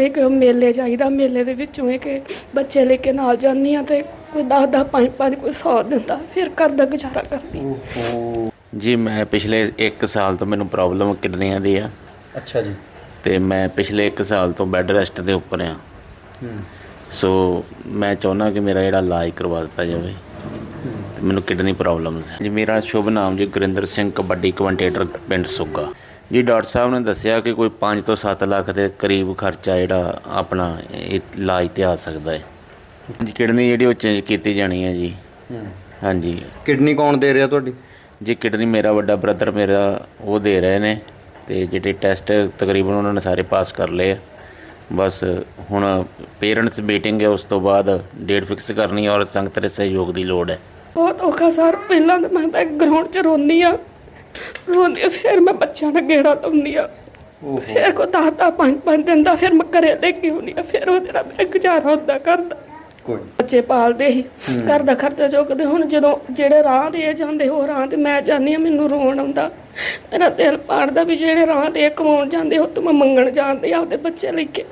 ਵਾਰੀ ਕਿ ਮੇਲੇ ਜਾਈਦਾ ਮੇਲੇ ਦੇ ਵਿੱਚੋਂ ਇਹ ਕਿ ਬੱਚੇ ਲੈ ਕੇ ਨਾਲ ਜਾਂਦੀ ਆ ਤੇ ਕੋਈ 10 10 5 5 ਕੋਈ 100 ਦਿੰਦਾ ਫਿਰ ਘਰ ਦਾ ਗੁਜ਼ਾਰਾ ਕਰਦੀ ਜੀ ਮੈਂ ਪਿਛਲੇ 1 ਸਾਲ ਤੋਂ ਮੈਨੂੰ ਪ੍ਰੋਬਲਮ ਕਿਡਨੀਆਂ ਦੀ ਆ। ਅੱਛਾ ਜੀ। ਤੇ ਮੈਂ ਪਿਛਲੇ 1 ਸਾਲ ਤੋਂ ਬੈੱਡ ਰੈਸਟ ਦੇ ਉੱਪਰ ਆ ਸੋ ਮੈਂ ਚਾਹੁੰਦਾ ਕਿ ਮੇਰਾ ਜਿਹੜਾ ਇਲਾਜ ਕਰਵਾ ਦਿੱਤਾ ਜਾਵੇ। ਮੈਨੂੰ ਕਿਡਨੀ ਪ੍ਰੋਬਲਮ ਹੈ। ਜੀ ਮੇਰਾ ਸ਼ੁਭ ਨਾਮ ਜੀ ਗੁਰਿੰਦਰ ਸਿੰਘ ਕਬੱਡੀ ਕਮੈਂਟੇਟਰ ਪਿੰਡ ਸੁੱਗਾ। ਜੀ ਡਾਕਟਰ ਸਾਹਿਬ ਨੇ ਦੱਸਿਆ ਕਿ ਕੋਈ 5 ਤੋਂ 7 ਲੱਖ ਦੇ ਕਰੀਬ ਖਰਚਾ ਜਿਹੜਾ ਆਪਣਾ ਇਲਾਜ ਤੇ ਆ ਸਕਦਾ ਹੈ। ਜੀ ਕਿਡਨੀ ਜਿਹੜੀ ਉਹ ਚੇਂਜ ਕੀਤੀ ਜਾਣੀ ਹੈ ਜੀ। ਹਾਂਜੀ। ਕਿਡਨੀ ਕੌਣ ਦੇ ਰਿਹਾ ਤੁਹਾਡੀ? ਜੀ ਕਿਡਨੀ ਮੇਰਾ ਵੱਡਾ ਬ੍ਰਦਰ ਮੇਰਾ ਉਹ ਦੇ ਰਹੇ ਨੇ ਤੇ ਜਿਹੜੇ ਟੈਸਟ ਤਕਰੀਬਨ ਉਹਨਾਂ ਨੇ ਸਾਰੇ ਪਾਸ ਕਰ ਲਏ ਆ। ਬਸ ਹੁਣ ਪੇਰੈਂਟਸ ਮੀਟਿੰਗ ਹੈ ਉਸ ਤੋਂ ਬਾਅਦ ਡੇਟ ਫਿਕਸ ਕਰਨੀ ਹੈ ਔਰ ਸੰਗਤ ਦੇ ਸਹਿਯੋਗ ਦੀ ਲੋੜ ਹੈ। ਬਹੁਤ ਔਖਾ ਸਰ ਪਹਿਲਾਂ ਤਾਂ ਮੈਂ ਤਾਂ ਗਰਾਊਂਡ 'ਚ ਰੋਂਦੀ ਆ ਰੋਂਦੀ ਫਿਰ ਮੈਂ ਬੱਚਿਆਂ ਦਾ ਗੇੜਾ ਲਾਉਂਦੀ ਆ। ਫਿਰ ਕੋ ਦਾਤਾ ਪੰਜ ਪੰਜ ਦਿਨ ਦਾ ਫਿਰ ਮੈਂ ਘਰੇ ਲੈ ਕੇ ਆਉਂਦੀ ਆ ਫਿਰ ਉਹਦੇ ਨਾਲ ਮੇਰਾ ਗੁਜ਼ਾਰਾ ਹੁੰਦਾ ਕਰਦਾ ਕੋਈ ਬੱਚੇ ਪਾਲਦੇ ਸੀ ਘਰ ਦਾ ਖਰਚਾ ਚੁੱਕਦੇ ਹੁਣ ਜਦੋਂ ਜਿਹੜੇ ਰਾਹ ਤੇ ਇਹ ਜਾਂਦੇ ਉਹ ਰਾਹ ਤੇ ਮੈਂ ਜਾਂਦੀ ਆ ਮੈਨੂੰ ਰੋਣ ਆਉਂਦਾ। ਮੇਰਾ ਦਿਲ ਪਾੜਦਾ ਵੀ ਜਿਹੜੇ ਰਾਹ ਤੇ ਇਹ ਕਮਾਉਣ ਜਾਂਦੇ ਉਹ ਤੋਂ ਮੈਂ ਮੰਗਣ ਜਾਂਦੀ ਆਪਦੇ ਬੱਚੇ ਲੈ ਕੇ।